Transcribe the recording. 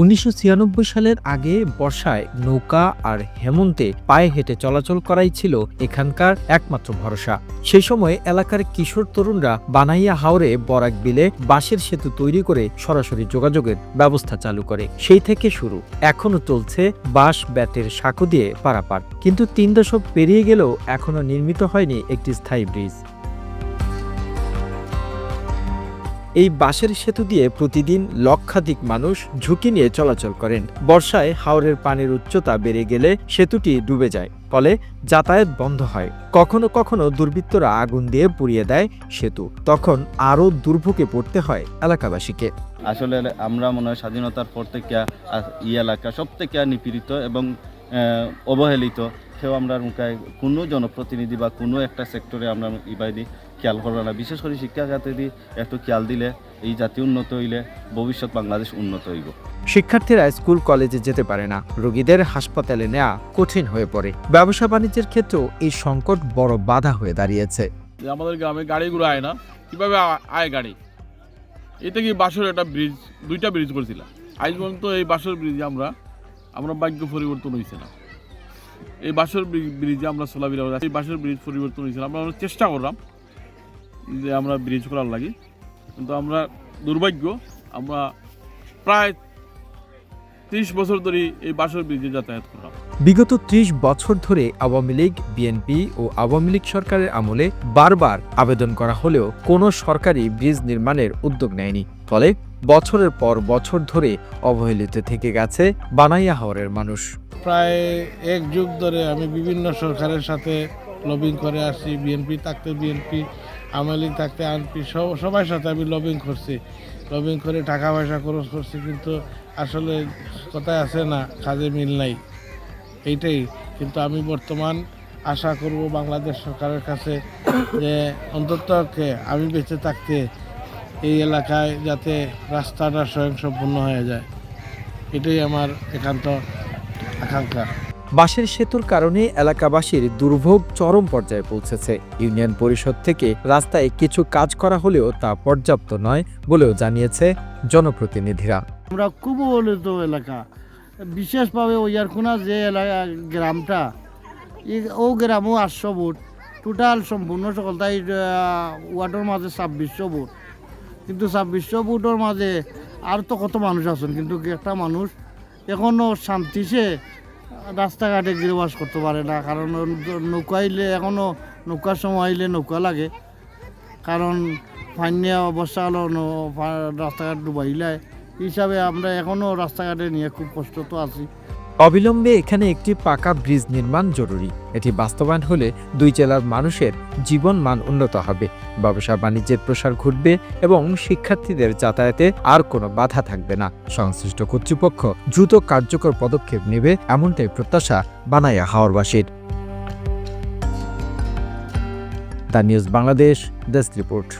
উনিশশো ছিয়ানব্বই সালের আগে বর্ষায় নৌকা আর হেমন্তে পায়ে হেঁটে চলাচল করাই ছিল এখানকার একমাত্র ভরসা। সেই সময় এলাকার কিশোর তরুণরা বানাইয়া হাওরে বরাক বিলে বাঁশের সেতু তৈরি করে সরাসরি যোগাযোগের ব্যবস্থা চালু করে। সেই থেকে শুরু। এখনও চলছে বাঁশ ব্যাটের সাঁকো দিয়ে পারাপার। কিন্তু তিন দশক পেরিয়ে গেলেও এখনও নির্মিত হয়নি একটি স্থায়ী ব্রিজ। এই বাঁশের সেতু দিয়ে প্রতিদিন লক্ষাধিক মানুষ ঝুঁকি নিয়ে চলাচল করেন। বর্ষায় হাওরের পানির উচ্চতা বেড়ে গেলে সেতুটি ডুবে যায়, ফলে যাতায়াত বন্ধ হয়। কখনো কখনো দুর্বৃত্তরা আগুন দিয়ে পুড়িয়ে দেয় সেতু। তখন আরও দুর্ভোগে পড়তে হয় এলাকাবাসীকে। আসলে আমরা মনে হয় স্বাধীনতার পর থেকে আ- ই এলাকা সব থেকে নিপীড়িত এবং অবহেলিত কেউ আমরা মুখায় কোনো জনপ্রতিনিধি বা কোনো একটা সেক্টরে আমরা ইবাদি খেয়াল করব না। বিশেষ করে শিক্ষা খাতে দিয়ে একটু খেয়াল দিলে এই জাতি উন্নত হইলে ভবিষ্যৎ বাংলাদেশ উন্নত হইব। শিক্ষার্থীরা স্কুল কলেজে যেতে পারে না। রোগীদের হাসপাতালে নেওয়া কঠিন হয়ে পড়ে। ব্যবসা বাণিজ্যের ক্ষেত্রেও এই সংকট বড় বাধা হয়ে দাঁড়িয়েছে। আমাদের গ্রামে গাড়িগুলো আয় না কীভাবে আ- আয় গাড়ি? এতে কি বাসের একটা ব্রিজ দুইটা ব্রিজ করেছিলাম। আজ পর্যন্ত এই বাসের ব্রিজে আমরা আমরা ভাগ্য পরিবর্তন হয়েছে না। এই বাসের ব্রিজে আমরা করি। এই বাসের ব্রিজ পরিবর্তন হয়েছিল আমরা চেষ্টা করলাম যে আমরা ব্রিজ করার লাগি। কিন্তু আমরা দুর্ভাগ্য, আমরা প্রায় ত্রিশ বছর ধরে এই বাসের ব্রিজে যাতায়াত করলাম। বিগত ত্রিশ বছর ধরে আওয়ামী লীগ, বিএনপি ও আওয়ামী লীগ সরকারের আমলে বারবার আবেদন করা হলেও কোনো সরকারি ব্রিজ নির্মাণের উদ্যোগ নেয়নি। ফলে বছরের পর বছর ধরে অবহেলিত থেকে গেছে বানাইয়া হাওরের মানুষ। প্রায় এক যুগ ধরে আমি বিভিন্ন সরকারের সাথে লবিং করে আসছি বিএনপি থাকতে বিএনপি আওয়ামী লীগ থাকতে আনপি সবার সাথে আমি লবিং করছি। লবিং করে টাকা পয়সা খরচ করছি কিন্তু আসলে কথায় আছে না, কাজে মিল নাই। এইটাই। কিন্তু আমি বর্তমান আশা করব বাংলাদেশ সরকারের কাছে যে অন্তত আমি বেঁচে থাকতে এই এলাকায় যাতে রাস্তাটা স্বয়ংসম্পূর্ণ হয়ে যায়। এটাই আমার একান্ত আকাঙ্ক্ষা। বাঁশের সেতুর কারণে এলাকাবাসীর দুর্ভোগ চরম পর্যায়ে পৌঁছেছে। ইউনিয়ন পরিষদ থেকে রাস্তায় কিছু কাজ করা হলেও তা পর্যাপ্ত নয় বলেও জানিয়েছে জনপ্রতিনিধিরা। আমরা খুব অবহেলিত এলাকা। বিশেষভাবে ওয়ারখোনা যে এলাকা গ্রামটা ও গ্রামও আটশো ভোট। টোটাল সম্পূর্ণ সকল তাই ওয়ার্ডের মাঝে ছাব্বিশশো ভোট। কিন্তু ছাব্বিশশো ভোটের মাঝে আর তো কত মানুষ আছেন? কিন্তু একটা মানুষ এখনও শান্তিসে রাস্তাঘাটে গিরবাস করতে পারে না। কারণ নৌকা আইলে এখনও নৌকার সময় আইলে নৌকা লাগে। কারণ পানিয়া অবস্থা হলো রাস্তাঘাট ডুবাইলে হিসাবে আমরা এখনও রাস্তাঘাটে নিয়ে খুব কষ্ট তো আছি। অবিলম্বে এখানে একটি পাকা ব্রিজ নির্মাণ জরুরি। এটি বাস্তবায়ন হলে দুই জেলার মানুষের জীবন মান উন্নত হবে, ব্যবসা বাণিজ্যের প্রসার ঘটবে এবং শিক্ষার্থীদের যাতায়াতে আর কোনো বাধা থাকবে না। সংশ্লিষ্ট কর্তৃপক্ষ দ্রুত কার্যকর পদক্ষেপ নেবে এমনটাই প্রত্যাশা বানাইয়া হাওরবাসীর। The news Bangladesh, desk report.